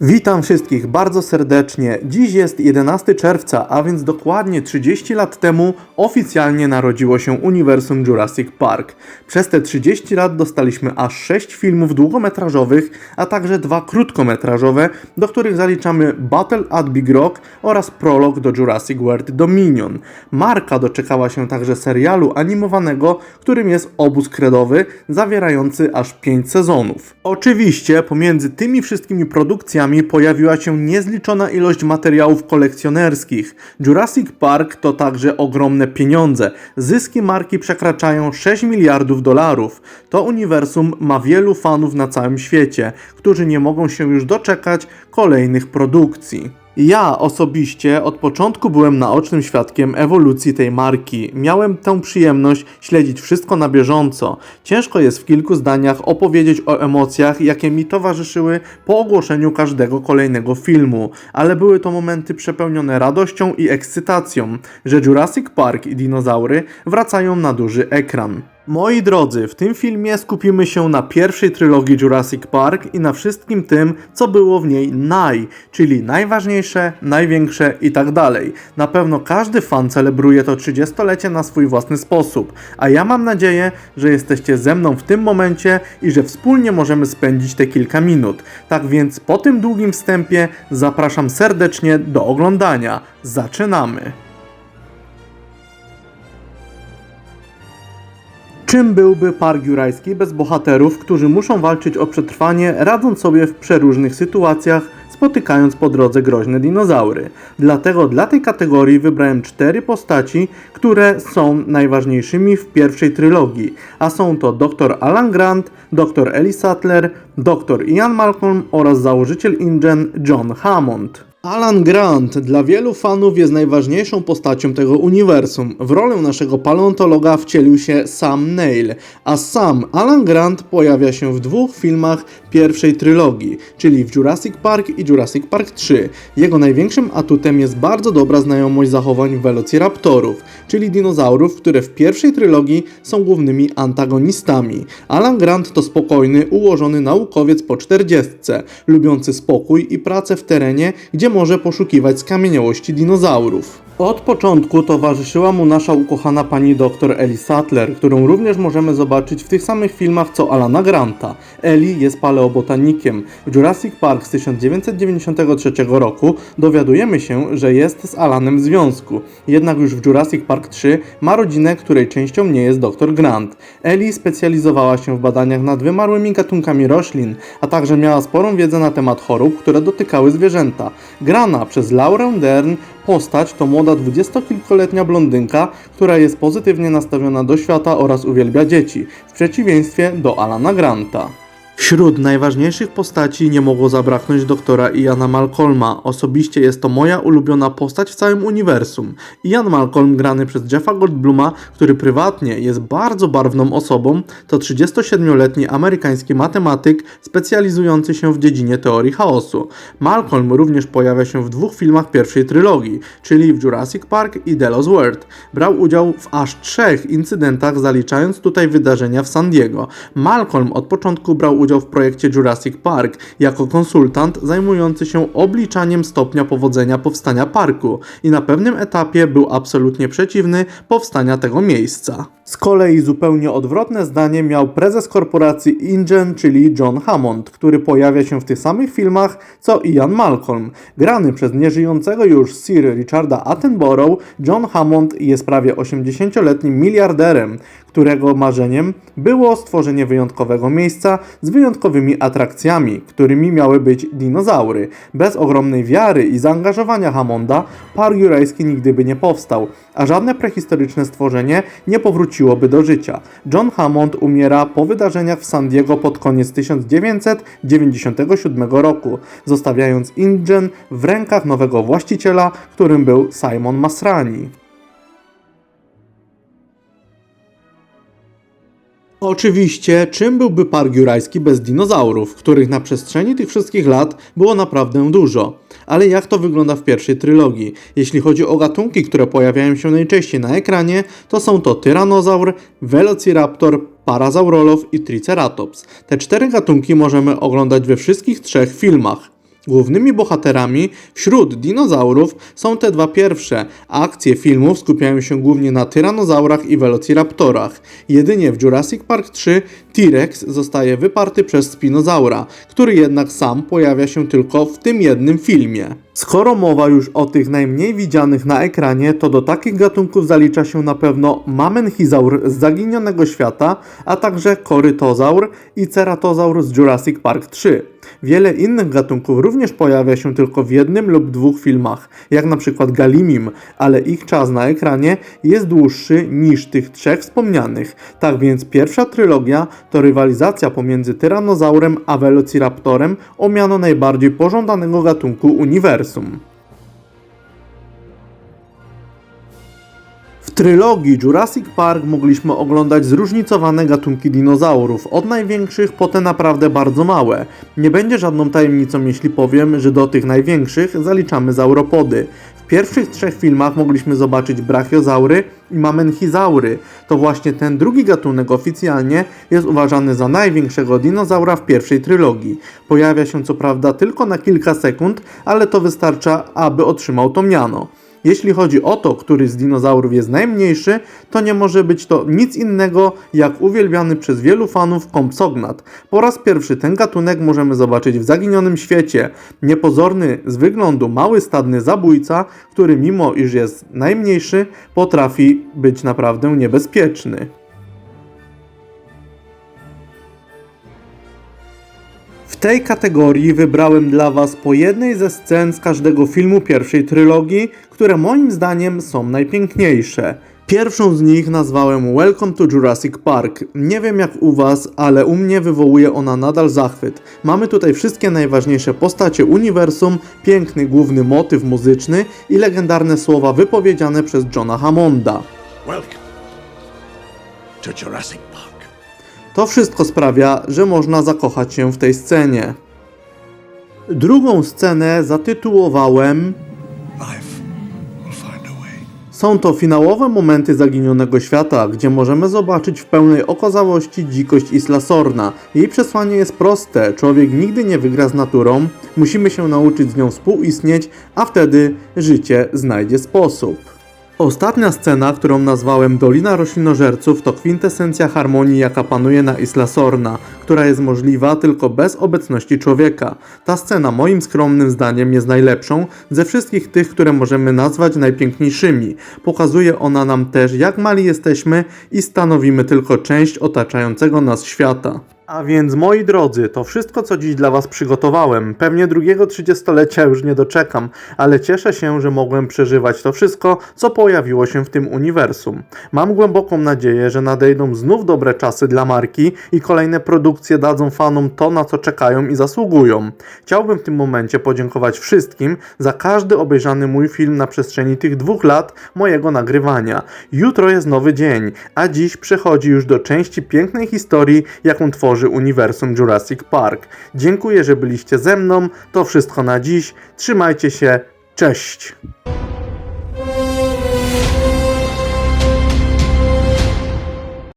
Witam wszystkich bardzo serdecznie. Dziś jest 11 czerwca, a więc dokładnie 30 lat temu oficjalnie narodziło się uniwersum Jurassic Park. Przez te 30 lat dostaliśmy aż 6 filmów długometrażowych, a także dwa krótkometrażowe, do których zaliczamy Battle at Big Rock oraz prolog do Jurassic World Dominion. Marka doczekała się także serialu animowanego, którym jest Obóz Kredowy, zawierający aż 5 sezonów. Oczywiście pomiędzy tymi wszystkimi produkcjami pojawiła się niezliczona ilość materiałów kolekcjonerskich. Jurassic Park to także ogromne pieniądze. Zyski marki przekraczają 6 miliardów dolarów. To uniwersum ma wielu fanów na całym świecie, którzy nie mogą się już doczekać kolejnych produkcji. Ja osobiście od początku byłem naocznym świadkiem ewolucji tej marki. Miałem tę przyjemność śledzić wszystko na bieżąco. Ciężko jest w kilku zdaniach opowiedzieć o emocjach, jakie mi towarzyszyły po ogłoszeniu każdego kolejnego filmu, ale były to momenty przepełnione radością i ekscytacją, że Jurassic Park i dinozaury wracają na duży ekran. Moi drodzy, w tym filmie skupimy się na pierwszej trylogii Jurassic Park i na wszystkim tym, co było w niej naj, czyli najważniejsze, największe i tak dalej. Na pewno każdy fan celebruje to 30-lecie na swój własny sposób, a ja mam nadzieję, że jesteście ze mną w tym momencie i że wspólnie możemy spędzić te kilka minut. Tak więc po tym długim wstępie zapraszam serdecznie do oglądania. Zaczynamy! Czym byłby park jurajski bez bohaterów, którzy muszą walczyć o przetrwanie, radząc sobie w przeróżnych sytuacjach, spotykając po drodze groźne dinozaury? Dlatego dla tej kategorii wybrałem cztery postaci, które są najważniejszymi w pierwszej trylogii, a są to dr Alan Grant, dr Ellie Sattler, dr Ian Malcolm oraz założyciel InGen John Hammond. Alan Grant dla wielu fanów jest najważniejszą postacią tego uniwersum. W rolę naszego paleontologa wcielił się Sam Neill, a sam Alan Grant pojawia się w dwóch filmach pierwszej trylogii, czyli w Jurassic Park i Jurassic Park 3. Jego największym atutem jest bardzo dobra znajomość zachowań Velociraptorów, czyli dinozaurów, które w pierwszej trylogii są głównymi antagonistami. Alan Grant to spokojny, ułożony naukowiec po czterdziestce, lubiący spokój i pracę w terenie, gdzie może poszukiwać skamieniałości dinozaurów. Od początku towarzyszyła mu nasza ukochana pani dr Ellie Sattler, którą również możemy zobaczyć w tych samych filmach co Alana Granta. Ellie jest paleobotanikiem. W Jurassic Park z 1993 roku dowiadujemy się, że jest z Alanem w związku. Jednak już w Jurassic Park 3 ma rodzinę, której częścią nie jest dr Grant. Ellie specjalizowała się w badaniach nad wymarłymi gatunkami roślin, a także miała sporą wiedzę na temat chorób, które dotykały zwierzęta. Grana przez Laurę Dern postać to młoda dwudziestokilkoletnia blondynka, która jest pozytywnie nastawiona do świata oraz uwielbia dzieci, w przeciwieństwie do Alana Granta. Wśród najważniejszych postaci nie mogło zabraknąć doktora Iana Malcolma. Osobiście jest to moja ulubiona postać w całym uniwersum. Ian Malcolm, grany przez Jeffa Goldbluma, który prywatnie jest bardzo barwną osobą, to 37-letni amerykański matematyk specjalizujący się w dziedzinie teorii chaosu. Malcolm również pojawia się w dwóch filmach pierwszej trylogii, czyli w Jurassic Park i The Lost World. Brał udział w aż trzech incydentach, zaliczając tutaj wydarzenia w San Diego. Malcolm od początku brał udział w projekcie Jurassic Park jako konsultant zajmujący się obliczaniem stopnia powodzenia powstania parku i na pewnym etapie był absolutnie przeciwny powstania tego miejsca. Z kolei zupełnie odwrotne zdanie miał prezes korporacji InGen, czyli John Hammond, który pojawia się w tych samych filmach co Ian Malcolm. Grany przez nieżyjącego już Sir Richarda Attenborough, John Hammond jest prawie 80-letnim miliarderem, którego marzeniem było stworzenie wyjątkowego miejsca z wyjątkowymi atrakcjami, którymi miały być dinozaury. Bez ogromnej wiary i zaangażowania Hammonda park jurajski nigdy by nie powstał, a żadne prehistoryczne stworzenie nie powróciłoby do życia. John Hammond umiera po wydarzeniach w San Diego pod koniec 1997 roku, zostawiając InGen w rękach nowego właściciela, którym był Simon Masrani. Oczywiście, czym byłby park jurajski bez dinozaurów, których na przestrzeni tych wszystkich lat było naprawdę dużo. Ale jak to wygląda w pierwszej trylogii? Jeśli chodzi o gatunki, które pojawiają się najczęściej na ekranie, to są to tyranozaur, velociraptor, Parasaurolow i Triceratops. Te cztery gatunki możemy oglądać we wszystkich trzech filmach. Głównymi bohaterami wśród dinozaurów są te dwa pierwsze. Akcje filmów skupiają się głównie na tyranozaurach i velociraptorach. Jedynie w Jurassic Park 3 T-Rex zostaje wyparty przez spinozaura, który jednak sam pojawia się tylko w tym jednym filmie. Skoro mowa już o tych najmniej widzianych na ekranie, to do takich gatunków zalicza się na pewno Mamenchizaur z Zaginionego Świata, a także Korytozaur i Ceratozaur z Jurassic Park 3. Wiele innych gatunków również pojawia się tylko w jednym lub dwóch filmach, jak na przykład Galimim, ale ich czas na ekranie jest dłuższy niż tych trzech wspomnianych. Tak więc pierwsza trylogia to rywalizacja pomiędzy Tyranozaurem a Velociraptorem o miano najbardziej pożądanego gatunku uniwersum. W trylogii Jurassic Park mogliśmy oglądać zróżnicowane gatunki dinozaurów, od największych po te naprawdę bardzo małe. Nie będzie żadną tajemnicą, jeśli powiem, że do tych największych zaliczamy zauropody. Pierwszych trzech filmach mogliśmy zobaczyć brachiozaury i mamenchizaury. To właśnie ten drugi gatunek oficjalnie jest uważany za największego dinozaura w pierwszej trylogii. Pojawia się co prawda tylko na kilka sekund, ale to wystarcza, aby otrzymał to miano. Jeśli chodzi o to, który z dinozaurów jest najmniejszy, to nie może być to nic innego jak uwielbiany przez wielu fanów kompsognat. Po raz pierwszy ten gatunek możemy zobaczyć w Zaginionym Świecie. Niepozorny z wyglądu mały stadny zabójca, który mimo iż jest najmniejszy, potrafi być naprawdę niebezpieczny. Tej kategorii wybrałem dla Was po jednej ze scen z każdego filmu pierwszej trylogii, które moim zdaniem są najpiękniejsze. Pierwszą z nich nazwałem Welcome to Jurassic Park. Nie wiem jak u Was, ale u mnie wywołuje ona nadal zachwyt. Mamy tutaj wszystkie najważniejsze postacie uniwersum, piękny główny motyw muzyczny i legendarne słowa wypowiedziane przez Johna Hammonda. Welcome to Jurassic Park. To wszystko sprawia, że można zakochać się w tej scenie. Drugą scenę zatytułowałem. Są to finałowe momenty Zaginionego Świata, gdzie możemy zobaczyć w pełnej okazałości dzikość Isla Sorna. Jej przesłanie jest proste: człowiek nigdy nie wygra z naturą, musimy się nauczyć z nią współistnieć, a wtedy życie znajdzie sposób. Ostatnia scena, którą nazwałem Dolina Roślinożerców, to kwintesencja harmonii, jaka panuje na Isla Sorna, która jest możliwa tylko bez obecności człowieka. Ta scena, moim skromnym zdaniem, jest najlepszą ze wszystkich tych, które możemy nazwać najpiękniejszymi. Pokazuje ona nam też, jak mali jesteśmy i stanowimy tylko część otaczającego nas świata. A więc moi drodzy, to wszystko co dziś dla Was przygotowałem. Pewnie drugiego trzydziestolecia już nie doczekam, ale cieszę się, że mogłem przeżywać to wszystko, co pojawiło się w tym uniwersum. Mam głęboką nadzieję, że nadejdą znów dobre czasy dla marki i kolejne produkcje dadzą fanom to, na co czekają i zasługują. Chciałbym w tym momencie podziękować wszystkim za każdy obejrzany mój film na przestrzeni tych dwóch lat mojego nagrywania. Jutro jest nowy dzień, a dziś przechodzi już do części pięknej historii, jaką tworzy uniwersum Jurassic Park. Dziękuję, że byliście ze mną. To wszystko na dziś. Trzymajcie się. Cześć!